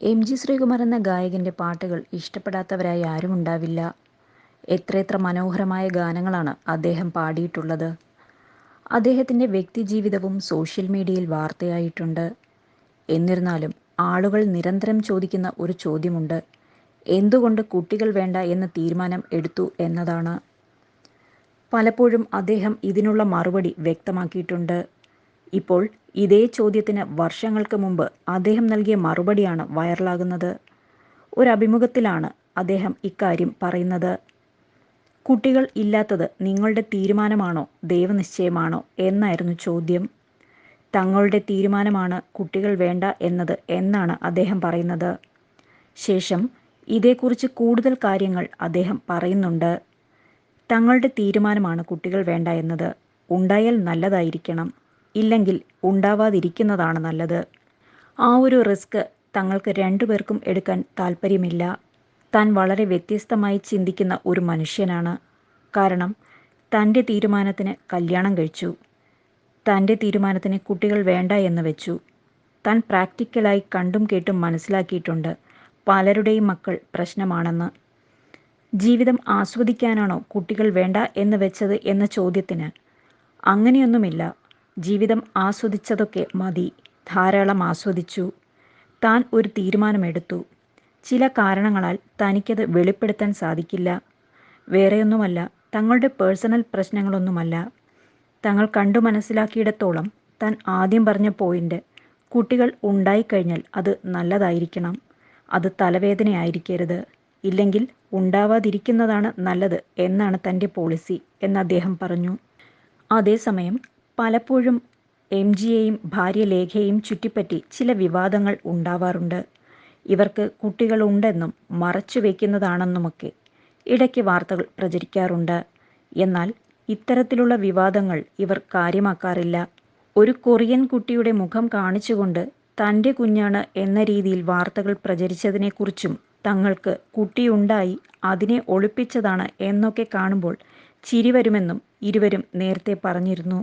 M G Sreekumar എന്ന ഗായകന്റെ പാട്ടുകൾ ഇഷ്ടപ്പെടാത്തവരായി ആരും ഉണ്ടാവില്ല. എത്രയെത്ര മനോഹരമായ ഗാനങ്ങളാണ് അദ്ദേഹം പാടിയിട്ടുള്ളത്. അദ്ദേഹത്തിന്റെ വ്യക്തിജീവിതവും സോഷ്യൽ മീഡിയയിൽ വാർത്തയായിട്ടുണ്ട്. എന്നിരുന്നാലും ആളുകൾ നിരന്തരം ചോദിക്കുന്ന ഒരു ചോദ്യമുണ്ട്. എന്തുകൊണ്ട് കുട്ടികൾ വേണ്ട എന്ന തീരുമാനം എടുത്തു എന്നതാണ്. പലപ്പോഴും അദ്ദേഹം ഇതിനുള്ള മറുപടി വ്യക്തമാക്കിയിട്ടുണ്ട്. ഇപ്പോൾ ഇതേ ചോദ്യത്തിന് വർഷങ്ങൾക്ക് മുമ്പ് അദ്ദേഹം നൽകിയ മറുപടിയാണ് വൈറലാകുന്നത്. ഒരു അഭിമുഖത്തിലാണ് അദ്ദേഹം ഇക്കാര്യം പറയുന്നത്. കുട്ടികൾ ഇല്ലാത്തത് നിങ്ങളുടെ തീരുമാനമാണോ? ദൈവനിശ്ചയമാണോ എന്നായിരുന്നു ചോദ്യം. തങ്ങളുടെ തീരുമാനമാണ് കുട്ടികൾ വേണ്ട എന്നത് എന്നാണ് അദ്ദേഹം പറയുന്നത്. ശേഷം ഇതേക്കുറിച്ച് കൂടുതൽ കാര്യങ്ങൾ അദ്ദേഹം പറയുന്നുണ്ട്. തങ്ങളുടെ തീരുമാനമാണ് കുട്ടികൾ വേണ്ട എന്നത്. ഉണ്ടായാൽ നല്ലതായിരിക്കണം. ഇല്ലെങ്കിൽ ഉണ്ടാവാതിരിക്കുന്നതാണ് നല്ലത്. ആ ഒരു റിസ്ക് തങ്ങൾക്ക് രണ്ടുപേർക്കും എടുക്കാൻ താല്പര്യമില്ല താൻ വളരെ വ്യത്യസ്തമായി ചിന്തിക്കുന്ന ഒരു മനുഷ്യനാണ്. കാരണം തന്റെ തീരുമാനത്തിന് കല്യാണം കഴിച്ചു. തന്റെ തീരുമാനത്തിന് കുട്ടികൾ വേണ്ട എന്ന് വെച്ചു. താൻ പ്രാക്ടിക്കലായി കണ്ടും കേട്ടും മനസ്സിലാക്കിയിട്ടുണ്ട്. പലരുടെയും മക്കൾ പ്രശ്നമാണെന്ന്. ജീവിതം ആസ്വദിക്കാനാണോ കുട്ടികൾ വേണ്ട എന്ന് വെച്ചത് എന്ന ചോദ്യത്തിന്? അങ്ങനെയൊന്നുമില്ല. ജീവിതം ആസ്വദിച്ചതൊക്കെ മതി. ധാരാളം ആസ്വദിച്ചു. താൻ ഒരു തീരുമാനമെടുത്തു. ചില കാരണങ്ങളാൽ തനിക്കത് വെളിപ്പെടുത്താൻ സാധിക്കില്ല. വേറെയൊന്നുമല്ല തങ്ങളുടെ പേഴ്സണൽ പ്രശ്നങ്ങളൊന്നുമല്ല. തങ്ങൾ കണ്ടു മനസ്സിലാക്കിയിടത്തോളം താൻ ആദ്യം പറഞ്ഞ പോയിന്റ് കുട്ടികൾ ഉണ്ടായിക്കഴിഞ്ഞാൽ അത് നല്ലതായിരിക്കണം. അത് തലവേദനയായിരിക്കരുത്. ഇല്ലെങ്കിൽ ഉണ്ടാവാതിരിക്കുന്നതാണ് നല്ലത് എന്നാണ് തന്റെ പോളിസി എന്ന് അദ്ദേഹം പറഞ്ഞു. അതേസമയം പലപ്പോഴും എം ജിയെയും ഭാര്യ ലേഖയെയും ചുറ്റിപ്പറ്റി ചില വിവാദങ്ങൾ ഉണ്ടാവാറുണ്ട്. ഇവർക്ക് കുട്ടികളുണ്ടെന്നും മറച്ചു വയ്ക്കുന്നതാണെന്നുമൊക്കെ ഇടയ്ക്ക് വാർത്തകൾ പ്രചരിക്കാറുണ്ട്. എന്നാൽ ഇത്തരത്തിലുള്ള വിവാദങ്ങൾ ഇവർ കാര്യമാക്കാറില്ല. ഒരു കൊറിയൻ കുട്ടിയുടെ മുഖം കാണിച്ചുകൊണ്ട് തന്റെ കുഞ്ഞാണ് എന്ന രീതിയിൽ വാർത്തകൾ പ്രചരിച്ചതിനെക്കുറിച്ചും തങ്ങൾക്ക് കുട്ടിയുണ്ടായി അതിനെ ഒളിപ്പിച്ചതാണ് എന്നൊക്കെ കാണുമ്പോൾ ചിരി വരുമെന്നും ഇരുവരും നേരത്തെ പറഞ്ഞിരുന്നു.